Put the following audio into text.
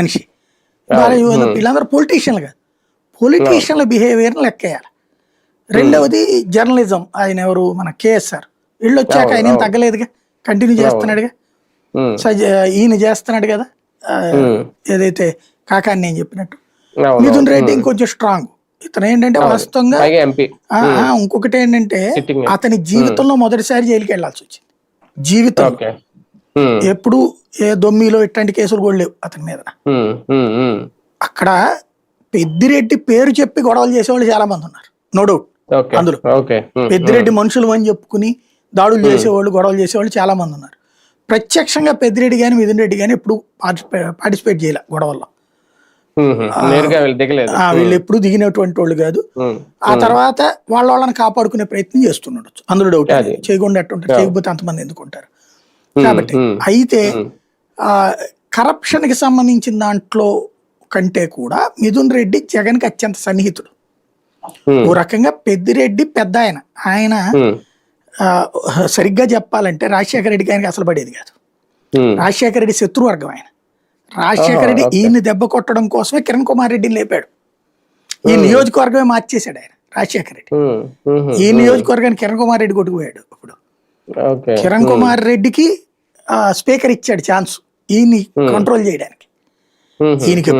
మనిషి. వాళ్ళ వీళ్ళందరూ పొలిటీషియన్లు కాదు పొలిటీషియన్ల బిహేవియర్ని లెక్కేయాలి రెండవది జర్నలిజం ఆయన ఎవరు? మన కేఎస్ఆర్ వీళ్ళు వచ్చాక ఆయన ఏం తగ్గలేదుగా. కంటిన్యూ చేస్తున్నాడుగా. ఈయన చేస్తున్నాడు కదా. ఏదైతే కాకాని నేను చెప్పినట్టు. మిథున్ రెడ్డి ఇంకొంచెం స్ట్రాంగ్ ఇతను ఏంటంటే వాస్తవంగా ఇంకొకటి ఏంటంటే. అతని జీవితంలో మొదటిసారి జైలుకి వెళ్ళాల్సి వచ్చింది. జీవితం. ఎప్పుడు ఏ దొమ్మిలో ఇట్లాంటి కేసులు కూడా లేవు అతని మీద. అక్కడ పెద్దిరెడ్డి పేరు చెప్పి గొడవలు చేసేవాళ్ళు చాలా మంది ఉన్నారు. No doubt. అందులో. పెద్దిరెడ్డి మనుషులు అని చెప్పుకుని దాడులు చేసేవాళ్ళు గొడవలు చేసేవాళ్ళు చాలా మంది ఉన్నారు. ప్రత్యక్షంగా పెద్దిరెడ్డి కానీ మిథున్ రెడ్డి కానీ ఎప్పుడు పార్టిసిపేట్ చేయలే గొడవల్లో. వెళ్ళి ఎప్పుడు దిగినటువంటి వాళ్ళు కాదు. ఆ తర్వాత వాళ్ళ వాళ్ళని కాపాడుకునే ప్రయత్నం చేస్తున్నాడు అందులో డౌట్. చేయకుండా చేయకపోతే అంతమంది ఎందుకుంటారు? కాబట్టి. అయితే ఆ కరప్షన్కి సంబంధించిన దాంట్లో కంటే కూడా మిథున్ రెడ్డి జగన్కి అత్యంత సన్నిహితుడు. ఓ రకంగా పెద్దిరెడ్డి పెద్ద ఆయన ఆయన సరిగ్గా చెప్పాలంటే రాజశేఖర రెడ్డికి ఆయనకి అసలు పడేది కాదు. రాజశేఖర రెడ్డి శత్రువర్గం ఆయన. రాజశేఖర రెడ్డి ఈయన్ని దెబ్బ కొట్టడం కోసమే కిరణ్ కుమార్ రెడ్డిని లేపాడు. ఈ నియోజకవర్గమే మార్చేశాడు ఆయన రాజశేఖర రెడ్డి. ఈ నియోజకవర్గానికి కిరణ్ కుమార్ రెడ్డి కొట్టుకుపోయాడు ఇప్పుడు. కిరణ్ కుమార్ రెడ్డికి స్పీకర్ ఇచ్చాడు ఛాన్స్ ఈయన్ని కంట్రోల్ చేయడానికి. ఈయనకి